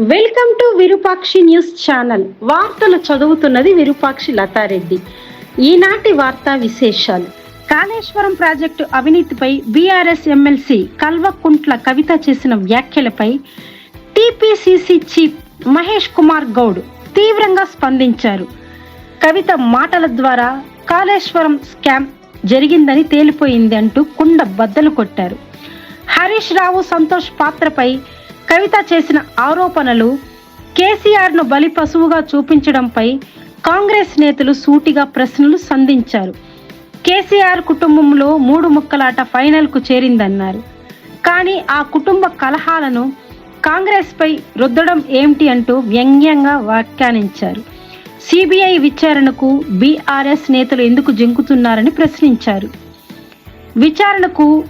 Welcome to Virupakshi news channel. వార్తలు చదువుతున్నది విరూపాక్షి లతారెడ్డి. ఈనాటి వార్తా విశేషాలు. కాళేశ్వరం ప్రాజెక్టు అవినీతిపై బీఆర్ఎస్ ఎమ్మెల్సీ కల్వకుంట్ల కవిత చేసిన వ్యాఖ్యలపై టీపీసీసీ చీఫ్ మహేష్ కుమార్ గౌడ్ తీవ్రంగా స్పందించారు. కవిత మాటల ద్వారా కాళేశ్వరం స్కామ్ జరిగిందని తేలిపోయింది అంటూ కుండ బద్దలు కొట్టారు. హరీష్ రావు సంతోష్ పాత్రపై కవిత చేసిన ఆరోపణలు కేసీఆర్ను బలి పశువుగా చూపించడంపై కాంగ్రెస్ నేతలు సూటిగా ప్రశ్నలు సంధించారు. కేసీఆర్ కుటుంబంలో మూడు ముక్కలాట ఫైనల్కు చేరిందన్నారు. కానీ ఆ కుటుంబ కలహాలను కాంగ్రెస్పై రుద్దడం ఏమిటి అంటూ వ్యంగ్యంగా వ్యాఖ్యానించారు. సిబిఐ విచారణకు బీఆర్ఎస్ నేతలు ఎందుకు జంకుతున్నారని ప్రశ్నించారు. విచారణకు